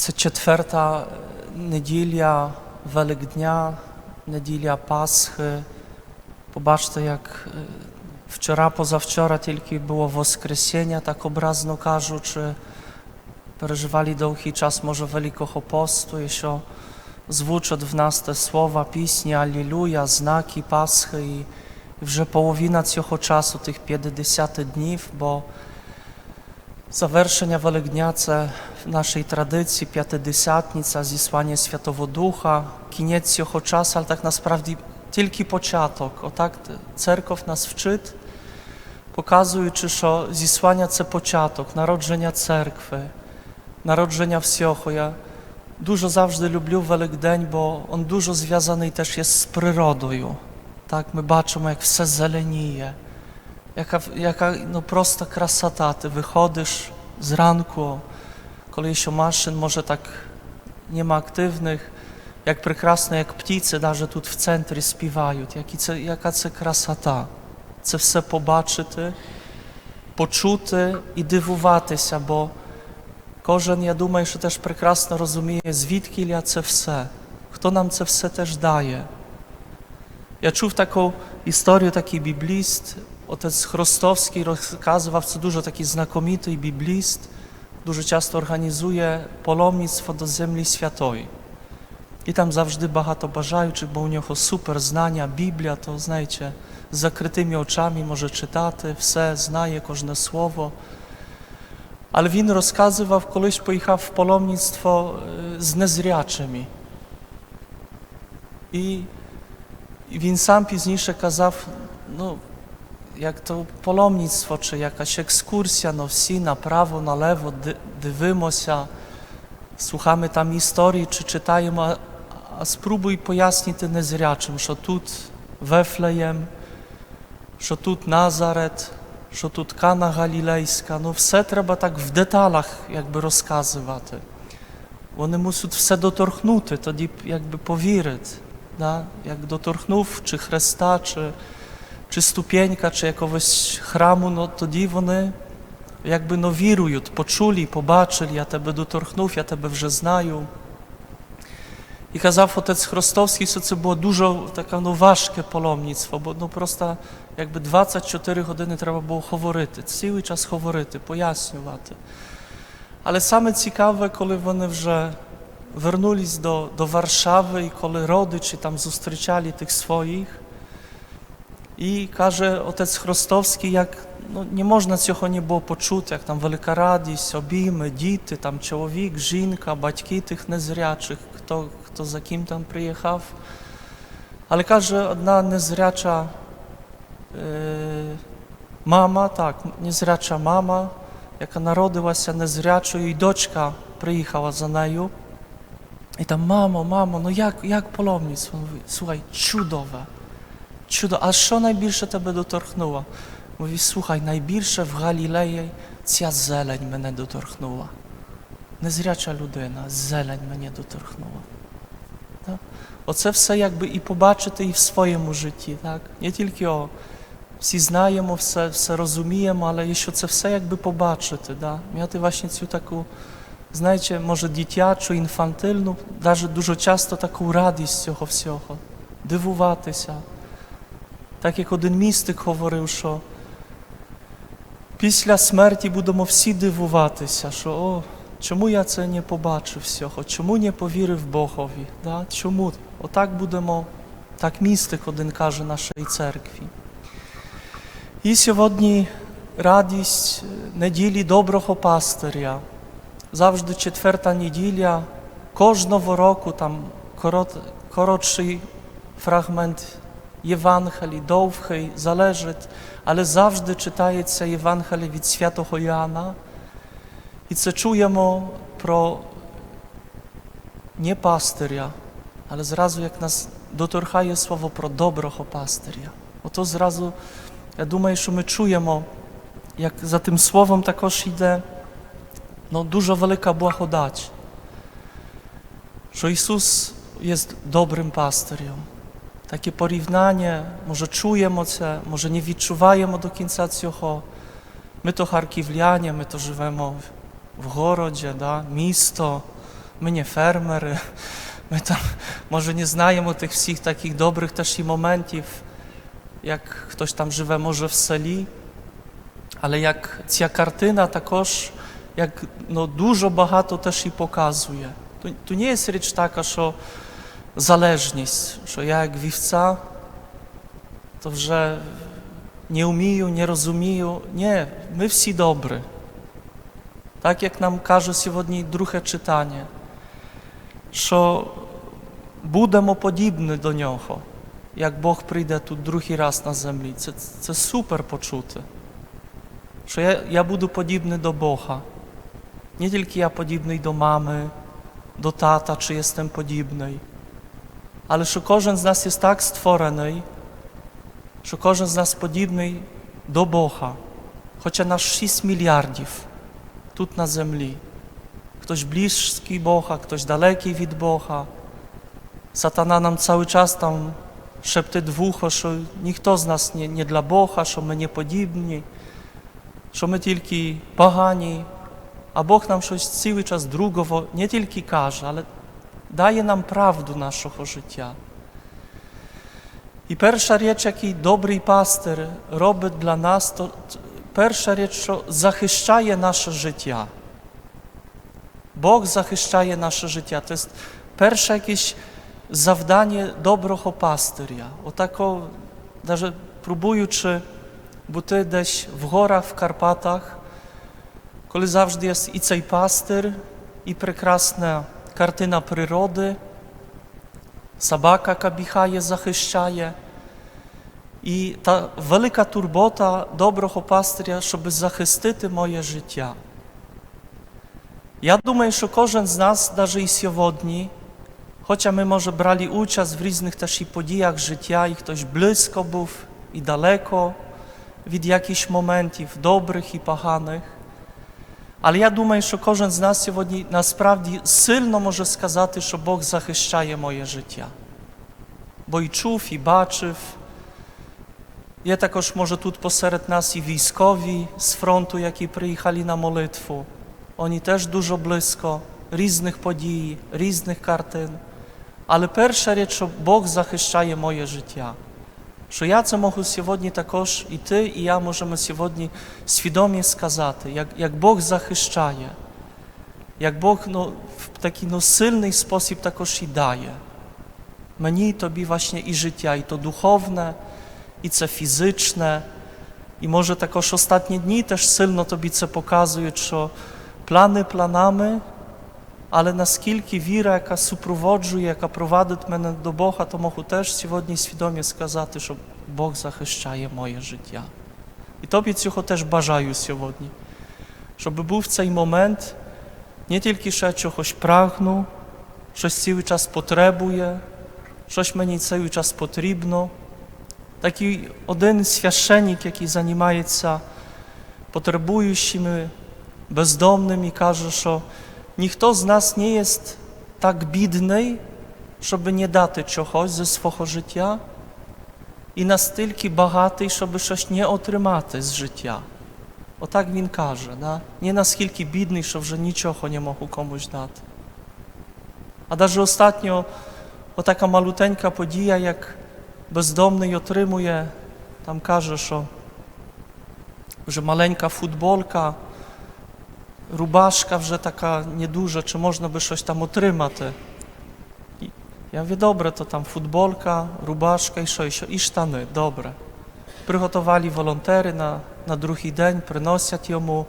Це четверта неділя Великдня, неділя Пасхи. Побачте, як е, вчора, позавчора тільки було Воскресіння, так образно кажучи, переживали довгий час, може, Великого посту, і що звучать в нас те слова, пісні Алілуя, знаки Пасхи. І вже половина цього часу, тих 50 днів, бо Zawerszenia Welegniace w naszej tradycji, Piatedysatnica, zesłanie Świętego Ducha, koniec jeho ale tak naprawdę tylko początek. O tak cerkow nas wczyt, pokazuje, czy że zesłania to początek, narodzenia cerkwy, narodzenia wszystkiego. Ja dużo zawsze lubię Welegdeń, bo on dużo związany też jest z przyrodą. Tak, my baczymy, jak wszystko zelenieje зеленіє. Яка, яка ну, просто красота. Ти виходиш зранку, коли ще машин, може так nie ma aktywnych, jak прекрасно, як птиці, навіть тут в центрі співають, які це, яка це красота. Це все побачити, почути і дивуватися, бо кожен, я думаю, що теж прекрасно розуміє, звідки я це все, хто нам це все теж дає. Я чув таку історію, такий бібліст, Отець Хростовський розказував, це дуже такий знакомитий бібліст, дуже часто організує паломництво до землі святої. І там завжди багато бажаючих, бо у нього супер знання, Біблія, то знаєте, з закритими очами може читати, все знає, кожне слово. Але він розказував, колись поїхав в паломництво е, з незрячими. І і він сам пізніше казав, ну, як то паломництво, чи якась екскурсія, no всі направо, налево ди- дивимося, слухamy там історії чи читаємо, а, а спробуй пояснити незрячим, що тут Вефлеєм, що тут Назарет, що тут Кана Галілейська, ну все треба так в деталях якби розказувати. Вони мусять все доторкнути, тоді якби повірити. Да? Як доторкнув чи Христа, чи, чи ступенька, чи якогось храму, ну, тоді вони якби ну, вірують, почули, побачили, я тебе доторкнув, я тебе вже знаю. І казав отець Хростовський, що це було дуже таке ну, важке паломництво, бо ну, просто якби 24 години треба було говорити, цілий час говорити, пояснювати. Але саме цікаве, коли вони вже вернулись до, до Warszawy і коли родичі там зустрічали тих своїх. І каже отець Хростовський, як ну, не можна цього було почути, як там велика радість, обійми, діти, там чоловік, жінка, батьки тих незрячих, хто, хто за ким там приїхав. Але каже, одна незряча е, мама, так, незряча мама, яка народилася незрячою, і дочка приїхала за нею. І там, мамо, мамо, ну як, як? Mówi, Słuchaj, чудове. Чудо. А що найбільше тебе доторкнуло? Mówi, słuchaj, найбільше в Галілеї ця зелень мене доторкнула. Незряча людина, зелень мене доторкнула. Так? Оце все якби і побачити і в своєму житті. Так? Не тільки о, всі знаємо, все, все розуміємо, але що це все якби побачити. Да? Мати власне цю таку знаєте, може дитячу, інфантильну, навіть дуже часто таку радість цього всього, дивуватися. Так як один містик говорив, що після смерті будемо всі дивуватися, що о, чому я це не побачив всього, чому не повірив Богові? Да? Чому? Отак будемо, так містик один каже нашій церкві. І сьогодні радість неділі доброго пастиря завжди четверта неділя, кожного року там корот, коротший фрагмент Євангелії, довгий, залежить, але завжди читається Євангеліє від святого Іоанна. І це чуємо про не пастиря, але зразу як нас доторкає слово про доброго пастиря. Ото зразу, я думаю, що ми чуємо, як за тим словом також йде no, dużo wielka благодать, що Ісус є добрим пастирем. Таке порівняння, може чуємо це, може не відчуваємо до кінця цього. Ми то харківляні, ми то живемо в городі, да? місто, ми не фермери, ми там, може, не знаємо тих всіх таких добрих теж і моментів, як хтось там живе, може, в селі. Але як ця картина також як ну, дуже багато теж і показує. Tu, tu nie jest річ така, що залежність, що я як вівця, то вже не вмію, не розумію. Ні, ми всі добрі. Так як нам каже сьогодні друге читання, що будемо подібні до нього, як Бог прийде тут другий раз на землі. Це, це супер почути. Що я, я буду подібний до Бога. Nie tylko ja podobny do mamy, do tata, czy jestem podobny, ale że każdy z nas jest tak stworzony, że każdy z nas podobny do Boga, chociaż nasz 6 miliardów tu na ziemi. Ktoś bliski Boga, ktoś daleki від Boga. Satana nam cały czas tam szepty dwucho, że nikt z nas nie, nie dla Boga, że my nie podobni, że my tylko pogani, a Бог нам щось цілий час другого не тільки каже, але дає нам правду нашого життя. І перша річ, який добрий пастир робить для нас, то перша річ, що захищає наше життя. Бог захищає наше життя. Це перше якесь завдання доброго пастиря. Отако, навіть пробуючи бути десь в горах, в Карпатах, коли завжди є і цей пастир, і прекрасна картина природи, собака, яка бігає, захищає, і та велика турбота доброго пастиря, щоб захистити моє життя. Я думаю, що кожен з нас, навіть і сьогодні, хоча ми, може, брали участь в різних теж і подіях життя, і хтось близько був, і далеко від якихось моментів, добрих і поганих, але я думаю, що кожен з нас сьогодні насправді сильно може сказати, що Бог захищає моє життя. Бо і чув, і бачив. Є також, може, тут посеред нас і військові з фронту, які приїхали на молитву. Вони теж дуже близько різних подій, різних картин. Але перша річ, що Бог захищає моє життя. Що я це можу сьогодні також, і ти, і я можемо сьогодні свідомі сказати, як, як Бог захищає, як Бог ну, в такий ну, сильний спосіб також і дає. Мені і тобі właśnie і життя, і то духовне, і це фізичне. І може також останні дні теж сильно тобі це показують, що плани планами, Але наскільки віра, яка супроводжує, яка провадить мене до Бога, то можу теж сьогодні свідомі сказати, що Бог захищає моє життя. І тобі цього теж бажаю сьогодні, щоб був цей момент, не тільки що чогось прагну, щось цілий час потребує, щось мені цілий час потрібно. Такий один священник, який займається потребуючими, бездомними, каже, що ніхто з нас не є так бідний, щоб не дати чогось зі свого життя, і настільки багатий, щоб щось не отримати з життя. Отак він каже, да? не наскільки бідний, що вже нічого не можу комусь дати. А навіть ostatnio отака малутенька подія, як бездомний отримує, там каже, що вже маленька футболка, рубашка вже така недужа, чи можна би щось там отримати. І Я mówię, добре, то там футболка, рубашка і що, і що, і штани, добре. Приготували волонтери на, на другий день, приносять йому,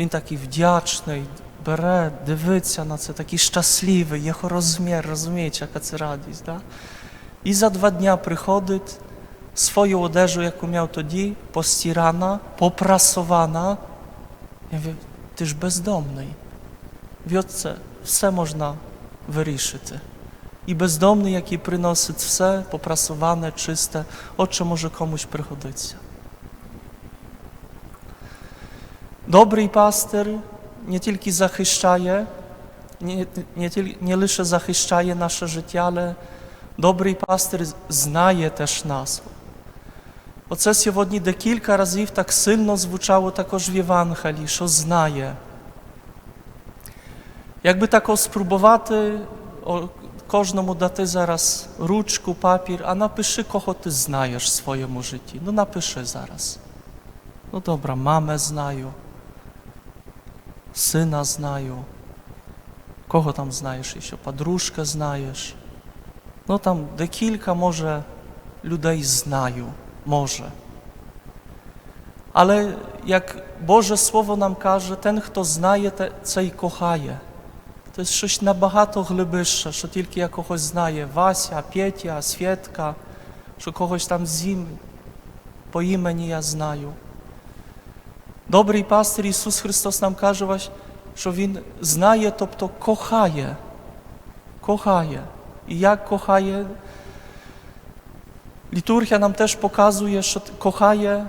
він такий вдячний, бере, дивиться на це, такий щасливий, його розмір, розумієте, яка це радість. Да? І за два дня приходить, свою одежу, яку мав тоді, постирана, попрасована. Я mówię, ти ж бездомний. Від це все можна вирішити. І бездомний, який приносить все попрасоване, чисте, от що може комусь пригодиться. Добрий пастир не тільки захищає, не, не, не лише захищає наше життя, але добрий пастир знає теж нас. Оце сьогодні декілька разів так сильно звучало також в Євангелії, що знає. Якби тако спробувати кожному дати зараз ручку, папір, а напиши, кого ти знаєш в своєму житті. Ну напиши зараз. Ну добре, мамę знаю, сина знаю. Кого там знаєш ще? Подружка знаєш. Ну там декілька, може, людей знаю, може. Але як Боже Слово нам каже, ten, хто знає, те- цей кохає. To jest щось набагато глибише, що тільки я когось знає. Вася, Петя, Свєтка, що когось там зім по імені я знаю. Добрий пастир Ісус Христос нам каже, що Він знає, тобто кохає. Кохає. І як кохає? Літургія нам теж показує, що кохає,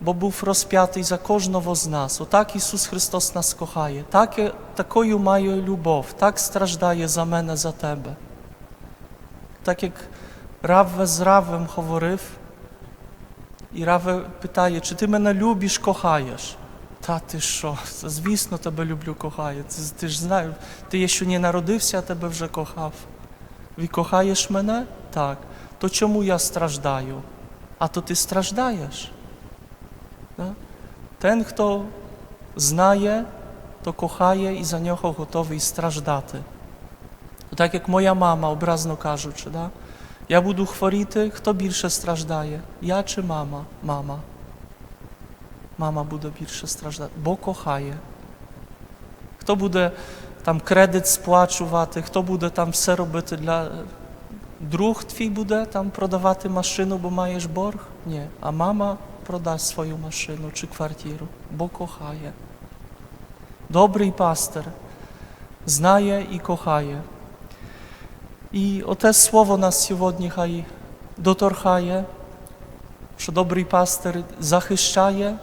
бо був розп'ятий за кожного з нас. Отак Ісус Христос нас кохає. Так, такою має любов, так страждає за мене, за тебе. Так як Равве з Раввем говорив, і Равве питає, чи ти мене любиш, кохаєш? Та ти що? Звісно, тебе люблю, кохаю. Ти, ти ж знаєш, ти що не народився, а тебе вже кохав. Ви кохаєш мене? Так. То чому я страждаю? А то ти страждаєш. Да? Ten, хто знає, то кохає і за нього готовий страждати. Так як моя мама, образно кажучи, да? я буду хворіти, хто більше страждає? Я чи мама? Мама. Мама буде більше страждати, бо кохає. Хто буде там кредит сплачувати, хто буде там все робити для. Друг твій буде там продавати машину, бо маєш борг? Ні. А мама продасть свою машину чи квартиру, бо кохає. Добрий пастир знає і кохає. І оте слово нас сьогодні хай доторкає, що добрий пастир захищає,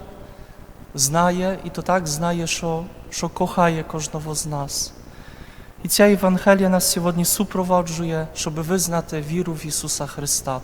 знає і то так знає, що, що кохає кожного з нас. І ця Євангелія нас сьогодні супроводжує, щоб визнати віру в Ісуса Христа.